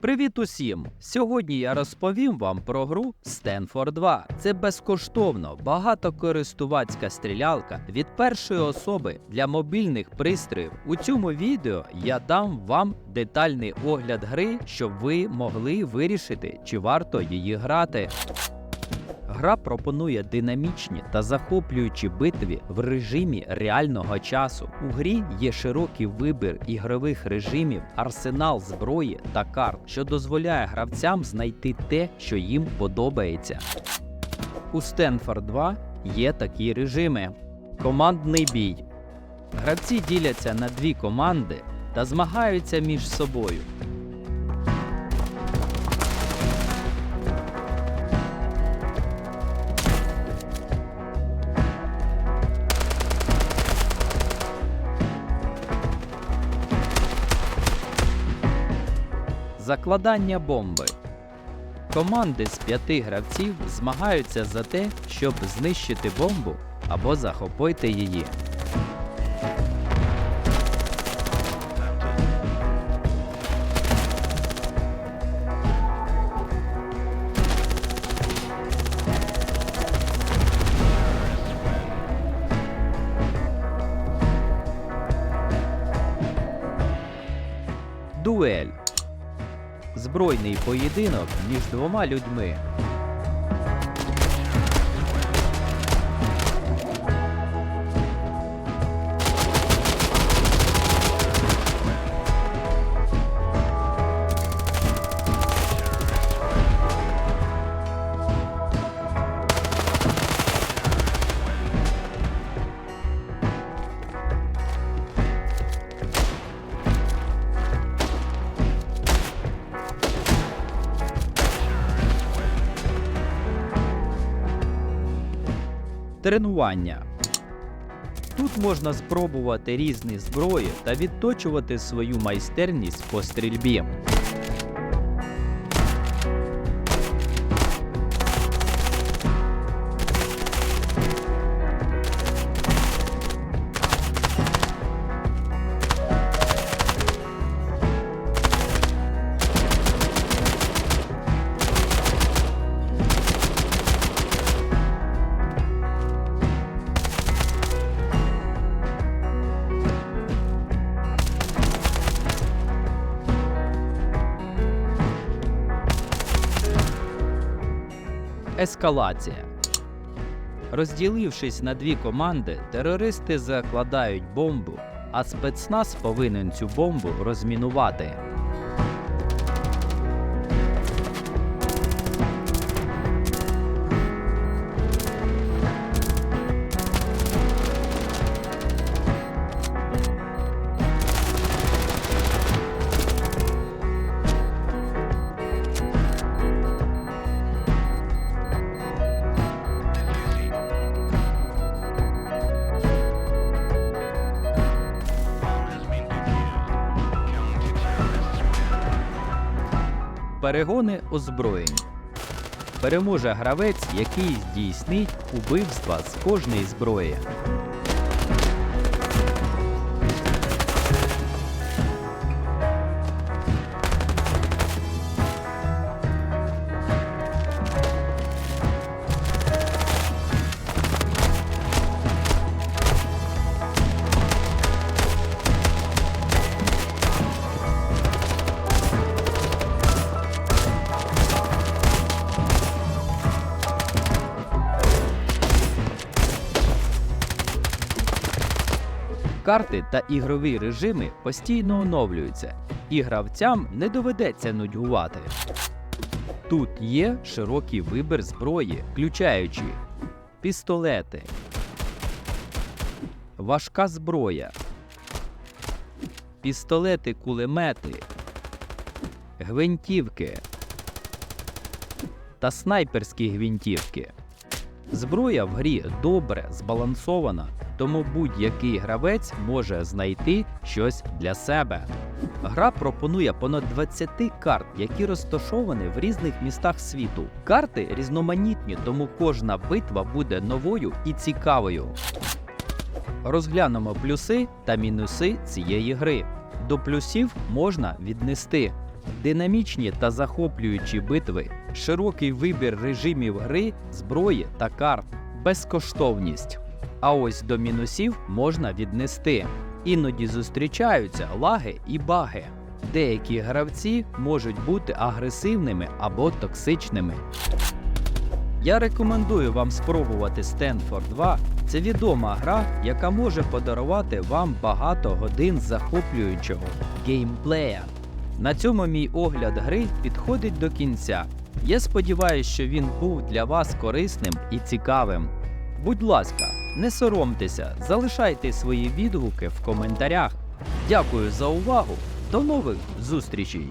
Привіт усім! Сьогодні я розповім вам про гру Stanford 2. Це безкоштовно багатокористувацька стрілялка від першої особи для мобільних пристроїв. У цьому відео я дам вам детальний огляд гри, щоб ви могли вирішити, чи варто її грати. Гра пропонує динамічні та захоплюючі битви в режимі реального часу. У грі є широкий вибір ігрових режимів, арсенал зброї та карт, що дозволяє гравцям знайти те, що їм подобається. У Stanford 2 є такі режими: командний бій. Гравці діляться на дві команди та змагаються між собою. Закладання бомби. Команди з п'яти гравців змагаються за те, щоб знищити бомбу або захопити її. Дуель. Збройний поєдинок між двома людьми. Тренування. Тут можна спробувати різні зброї та відточувати свою майстерність по стрільбі. Ескалація. Розділившись на дві команди, терористи закладають бомбу, а спецназ повинен цю бомбу розмінувати. Перегони озброєнь. Переможе гравець, який здійснить убивства з кожної зброї. Карти та ігрові режими постійно оновлюються, і гравцям не доведеться нудьгувати. Тут є широкий вибір зброї, включаючи пістолети, важка зброя, пістолети кулемети, гвинтівки та снайперські гвинтівки. Зброя в грі добре збалансована, тому будь-який гравець може знайти щось для себе. Гра пропонує понад 20 карт, які розташовані в різних містах світу. Карти різноманітні, тому кожна битва буде новою і цікавою. Розглянемо плюси та мінуси цієї гри. До плюсів можна віднести Динамічні та захоплюючі битви, широкий вибір режимів гри, зброї та карт, безкоштовність. А ось до мінусів можна віднести. Іноді зустрічаються лаги і баги. Деякі гравці можуть бути агресивними або токсичними. Я рекомендую вам спробувати Stanford 2. Це відома гра, яка може подарувати вам багато годин захоплюючого геймплея. На цьому мій огляд гри підходить до кінця. Я сподіваюся, що він був для вас корисним і цікавим. Будь ласка, не соромтеся, залишайте свої відгуки в коментарях. Дякую за увагу. До нових зустрічей!